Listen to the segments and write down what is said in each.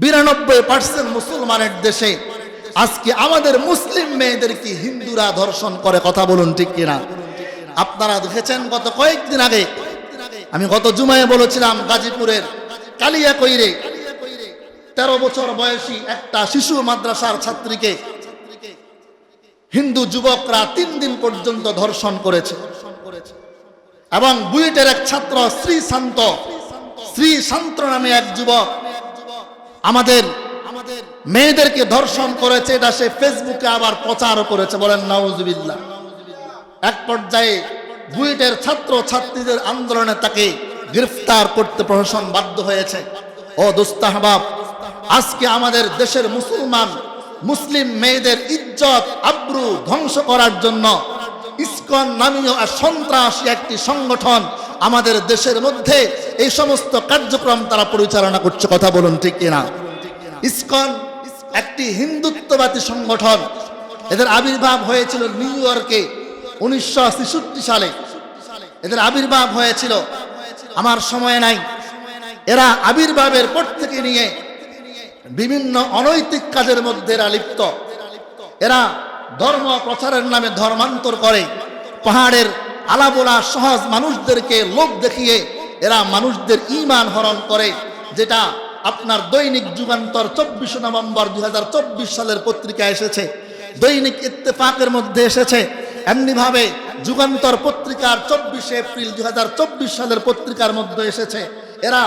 বিরানব্বই পার্সেন্ট মুসলমানের দেশে আজকে আমাদের মুসলিম মেয়েদেরকে হিন্দুরা ধর্ষণ করে কথা বলুন ঠিক কিনা? আপনারা দেখেছেন গত কয়েকদিন আগে, আমি গত জুমায় বলেছিলাম গাজীপুরের কালিয়া কইরে তেরো বছর বয়সী একটা শিশু মাদ্রাসার ছাত্রীকে হিন্দু যুবকরা তিন দিন পর্যন্ত ধর্ষণ করেছে। এবং বুয়েটের এক ছাত্র শ্রী শান্ত শ্রী শান্ত নামে এক যুবক আমাদের আমাদের মেয়েদেরকে ধর্ষণ করেছে, এটা সে ফেসবুকে আবার প্রচারও করেছে, বলেন নাউজুবিল্লাহ। এক পর্যায়ে বুয়েটের ছাত্র ছাত্রীদের আন্দোলনে তাকে গ্রেফতার করতে প্রশাসন বাধ্য হয়েছে। ও দোস্তাহবাব আজকে আমাদের দেশের মুসলমান, মুসলিম মেয়েদের ইজ্জত, আব্রু ধ্বংস করার জন্য ইসকন নামীয় সন্ত্রাসী একটি সংগঠন আমাদের দেশের মধ্যে এই সমস্ত কার্যক্রম তারা পরিচালনা করছে, কথা বলুন ঠিক কিনা? ইসকন একটি হিন্দুত্ববাদী সংগঠন। এদের আবির্ভাব হয়েছিল নিউ ইয়র্কে উনিশশো সালে। এদের আবির্ভাব হয়েছিল। আমার সময় নাই। এরা আবির্ভাবের পর থেকে নিয়ে বিভিন্ন অনৈতিক কাজের মধ্যে এরা লিপ্ত। এরা ধর্ম প্রচারের নামে ধর্মান্তর করে। পাহাড়ের আলাবোলা সহজ মানুষদেরকে লোক দেখিয়ে এরা মানুষদের ইমান হরণ করে, যেটা আপনার দৈনিক যুগান্তর চব্বিশে নভেম্বর দুই সালের পত্রিকা এসেছে। দৈনিক ইত্তেফাকের মধ্যে এসেছে। এমনিভাবে যুগান্তর পত্রিকার চব্বিশে এপ্রিল দুই হাজার চব্বিশ সালের পত্রিকার মধ্যে এসেছে। এরা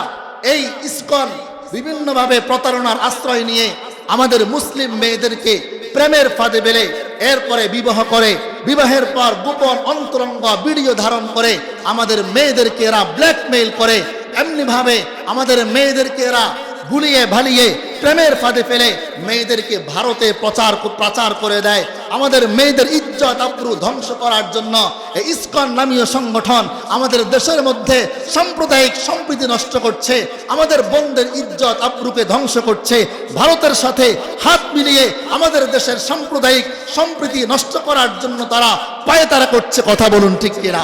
এই ইস্কন বিভিন্নভাবে প্রতারণার আশ্রয় নিয়ে আমাদের মুসলিম মেয়েদেরকে প্রেমের ফাঁদে বেলে এরপরে বিবাহ করে, বিবাহের পর গোপন অন্তরঙ্গ ভিডিও ধারণ করে, আমাদের মেয়েদেরকে এরা ব্ল্যাকমেইল করে। এমনিভাবে আমাদের মেয়েদেরকে এরা ভুলিয়ে ভালিয়ে প্রেমের ফাঁদে ফেলে মেয়েদেরকে ভারতে প্রচার প্রচার করে দেয়। আমাদের মেয়েদের ইজ্জত, আব্রু ধ্বংস করার জন্য এই ইস্কন নামীয় সংগঠন আমাদের দেশের মধ্যে সাম্প্রদায়িক সম্প্রীতি নষ্ট করছে, আমাদের বোনদের ইজ্জত, আব্রুকে ধ্বংস করছে। ভারতের সাথে হাত মিলিয়ে আমাদের দেশের সাম্প্রদায়িক সম্প্রীতি নষ্ট করার জন্য তারা পায়ে তারা করছে কথা বলুন ঠিক কিনা?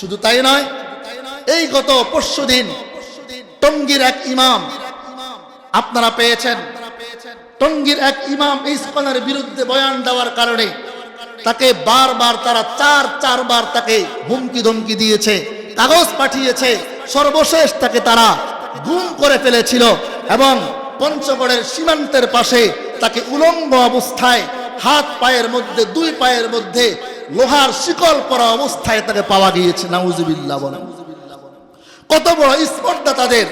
শুধু তাই নয়, এই গত পরশু দিন টঙ্গীর এক ইমাম আপনারা পেয়েছেন। টঙ্গীর এক ইমাম এই বিরুদ্ধে বয়ান দেওয়ার কারণে তাকে বারবার তারা চার, চারবার তাকে হুমকি ধমকি দিয়েছে, কাগজ পাঠিয়েছে। সর্বশেষ তাকে তারা গুম করে ফেলেছিল এবং পঞ্চগড়ের সীমান্তের পাশে তাকে উলঙ্গ অবস্থায় হাত পায়ের মধ্যে, দুই পায়ের মধ্যে লোহার শিকল পরা অবস্থায় তাকে পাওয়া গিয়েছে। নাউজুবিল্লাহ বলেন। কত বড় স্পর্ধা তাদের।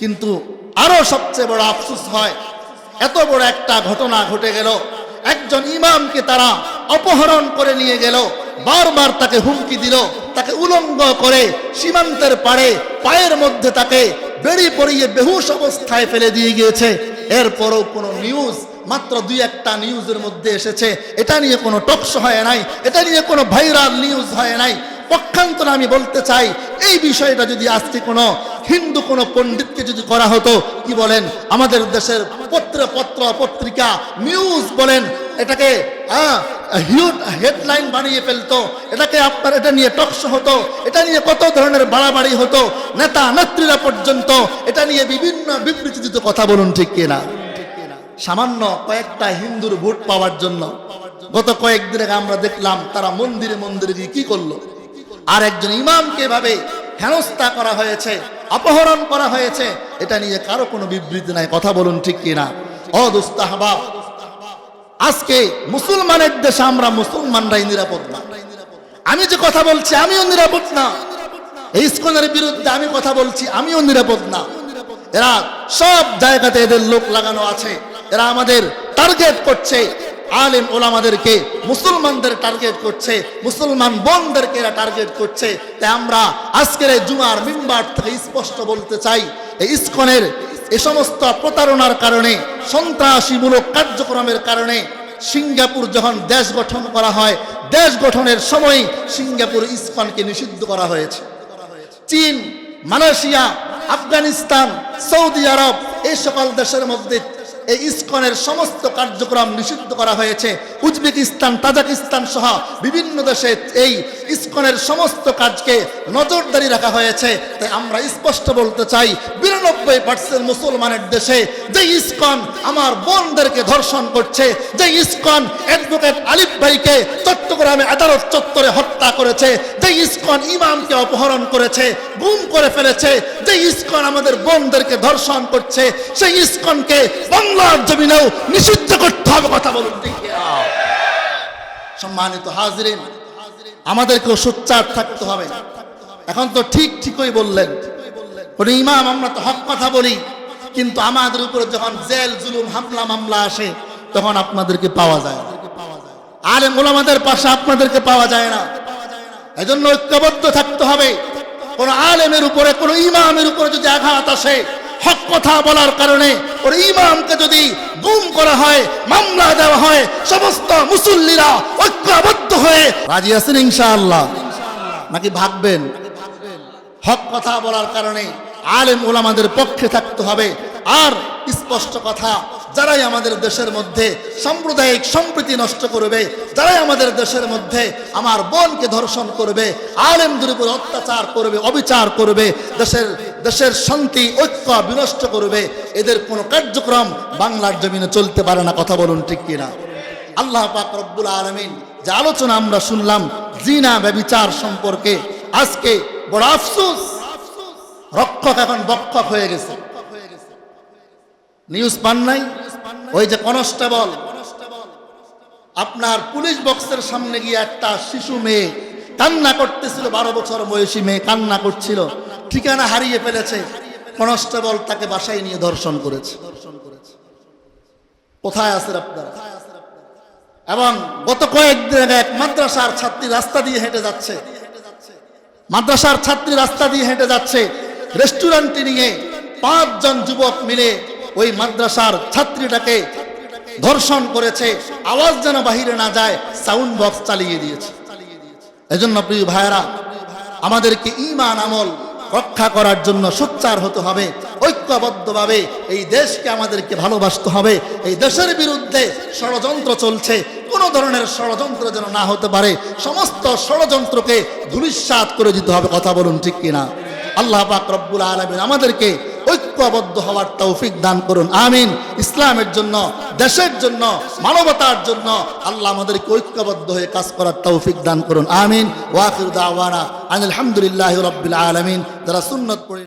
কিন্তু আরও সবচেয়ে বড় আফসুস হয়। এত বড় একটা ঘটনা ঘটে গেল। একজন ইমামকে তারা অপহরণ করে নিয়ে গেল। বারবার তাকে হুমকি দিল। তাকে উলঙ্গ করে সীমান্তের পাড়ে পায়ের মধ্যে তাকে বেড়ি পড়িয়ে বেহুশ অবস্থায় ফেলে দিয়ে গিয়েছে। এরপরও কোনো নিউজ মাত্র দুই একটা নিউজের মধ্যে এসেছে। এটা নিয়ে কোনো টকশো হয় নাই। এটা নিয়ে কোনো ভাইরাল নিউজ হয় নাই। পক্ষান্তরে আমি বলতে চাই, এই বিষয়টা যদি আজকে কোনো হিন্দু কোনো পণ্ডিতকে যদি করা হতো, কি বলেন? আমাদের দেশের পত্র পত্র, পত্রিকা নিউজ বলেন, এটাকে হিউট হেডলাইন বানিয়ে ফেলতো, এটাকে আপনার এটা নিয়ে টকশো হতো, এটা নিয়ে কত ধরনের বাড়াবাড়ি হতো, নেতা নেত্রীরা পর্যন্ত, এটা নিয়ে বিভিন্ন বিবৃতি দিত কথা বলুন, ঠিক কিনা সামান্য কয়েকটা হিন্দুর ভোট পাওয়ার জন্য, গত কয়েকদিন আগে আমরা দেখলাম, তারা মন্দিরে মন্দিরে গিয়ে কি করল? আর একজন ইমামকে ভাবে হেনস্থা করা হয়েছে অপহরণ করা হয়েছে, এটা নিয়ে কারও কোনো বিবৃতি নাই, কথা বলুন ঠিক কিনা। অদুস্তাহবা। আজকে মুসলমানের দেশে আমরা মুসলমানরাই নিরাপদ না। আমি যে কথা বলছি, আমিও নিরাপদ না। এই বিরুদ্ধে আমি কথা বলছি, আমিও নিরাপদ না। এরা সব জায়গাতে এদের লোক লাগানো আছে। এরা আমাদের টার্গেট করছে। আলেম ওলামাদেরকে মুসলমানদের টার্গেট করছে, মুসলমান বোনদেরকে এরা টার্গেট করছে। তাই আমরা আজকের এই জুমার মিম্বার থেকে স্পষ্ট বলতে চাই, এই ইস্কনের এ সমস্ত প্রতারণার কারণে, সন্ত্রাসীমূলক কার্যক্রমের কারণে সিঙ্গাপুর যখন দেশ গঠন করা হয়, দেশ গঠনের সময় সিঙ্গাপুর ইস্কনকে নিষিদ্ধ করা হয়েছে। চীন, মালয়েশিয়া, আফগানিস্তান, সৌদি আরব, এই সকল দেশের মধ্যে এই ইসকনের সমস্ত কার্যক্রম নিষিদ্ধ করা হয়েছে। উজবেকিস্তান, তাজাকিস্তান সহ বিভিন্ন দেশে এই ইসকনের সমস্ত কাজকে নজরদারি রাখা হয়েছে। তাই আমরা স্পষ্ট বলতে চাই, বিরানব্বই পার্সেন্ট মুসলমানের দেশে যে ইসকন আমার বোনদেরকে ধর্ষণ করছে, যে ইসকন অ্যাডভোকেট আলিফ ভাইকে চট্টগ্রামে আদালত চত্বরে হত্যা করেছে, যে ইসকন ইমামকে অপহরণ করেছে, গুম করে ফেলেছে, যে ইস্কন আমাদের বোনদেরকে ধর্ষণ করছে, সেই ইসকনকে বাংলার জমিনেও নিষিদ্ধ করতে হবে কথা বলুন সম্মানিত হাজরিন, আমাদেরকেও সোচ্চার থাকতে হবে। এখন তো ঠিক ঠিকই বললেন। কোন ইমাম, আমরা তো হক কথা বলি, কিন্তু আমাদের উপরে যখন জেল, জুলুম, হামলা, মামলা আসে, তখন আপনাদেরকে পাওয়া যায়। আলেম ওলামাদের পাশে আপনাদেরকে পাওয়া যায় না। এজন্য ঐক্যবদ্ধ থাকতে হবে। কোন আলেমের উপরে, কোন ইমামের উপরে যদি আঘাত আসে হক কথা বলার কারণে ওর ইমামকে যদি গুম করা হয়, মামলা দেওয়া হয়, সমস্ত মুসল্লিরা ঐক্যবদ্ধ হয়ে রাজি আছেন ইনশাআল্লাহ। নাকি ভাববেন? হক কথা বলার কারণে আলেম ওলামাদের পক্ষে থাকতে হবে। আর স্পষ্ট কথা, যারাই আমাদের দেশের মধ্যে সাম্প্রদায়িক সম্প্রীতি নষ্ট করবে, যারাই আমাদের দেশের মধ্যে আমার বোনকে ধর্ষণ করবে, আলেমদের উপর অত্যাচার করবে, অবিচার করবে, দেশের দেশের শান্তি, ঐক্য বিনষ্ট করবে, এদের কোনো কার্যক্রম বাংলার জমিনে চলতে পারে না, কথা বলুন ঠিক কিনা? আল্লাহ পাক রব্বুল আলমিন যে আলোচনা আমরা শুনলাম, জিনা ব্যবিচার সম্পর্কে, আজকে বড় আফসোস, রক্ষক এখন বক্ষক হয়ে গেছে। নিউজ পান নাই? ওই যে কনস্টেবল, আপনার পুলিশ বক্সের সামনে গিয়ে একটা শিশু মেয়ে কান্না করতেছিল, বারো বছর বয়সী মেয়ে কান্না করছিল। ঠিকানা হারিয়ে ফেলেছে। কনস্টেবল তাকে বাসায় নিয়ে ধর্ষণ করেছে। কোথায় আছেন আপনারা? এবং গত কয়েকদিন আগে এক মাদ্রাসার ছাত্রী রাস্তা দিয়ে হেঁটে যাচ্ছে। মাদ্রাসার ছাত্রী রাস্তা দিয়ে হেঁটে যাচ্ছে। রেস্টুরেন্টে নিয়ে পাঁচজন যুবক মিলে ওই মাদ্রাসার ছাত্রীটাকে ধর্ষণ করেছে। আওয়াজ যেন বাহিরে না যায় সাউন্ড বক্স চালিয়ে দিয়েছে। এজন্য প্রিয় ভাইয়েরা, আমাদেরকে ইমান আমল রক্ষা করার জন্য সোচ্চার হতে হবে, ঐক্যবদ্ধভাবে এই দেশকে আমাদেরকে ভালোবাসতে হবে। এই দেশের বিরুদ্ধে ষড়যন্ত্র চলছে, কোনো ধরনের ষড়যন্ত্র যেন না হতে পারে, সমস্ত ষড়যন্ত্রকে ধুলিস্বাদ করে দিতে হবে, কথা বলুন ঠিক কিনা? আল্লাহ পাক রব্বুল আলমিন আমাদেরকে ঐক্যবদ্ধ হওয়ার তৌফিক দান করুন। আমিন। ইসলামের জন্য, দেশের জন্য, মানবতার জন্য আল্লাহ আমাদেরকে ঐক্যবদ্ধ হয়ে কাজ করার তৌফিক দান করুন। আমিন। ওয়াকির দাওয়ানা আনিল আলমিন। যারা সুন্নত পড়ে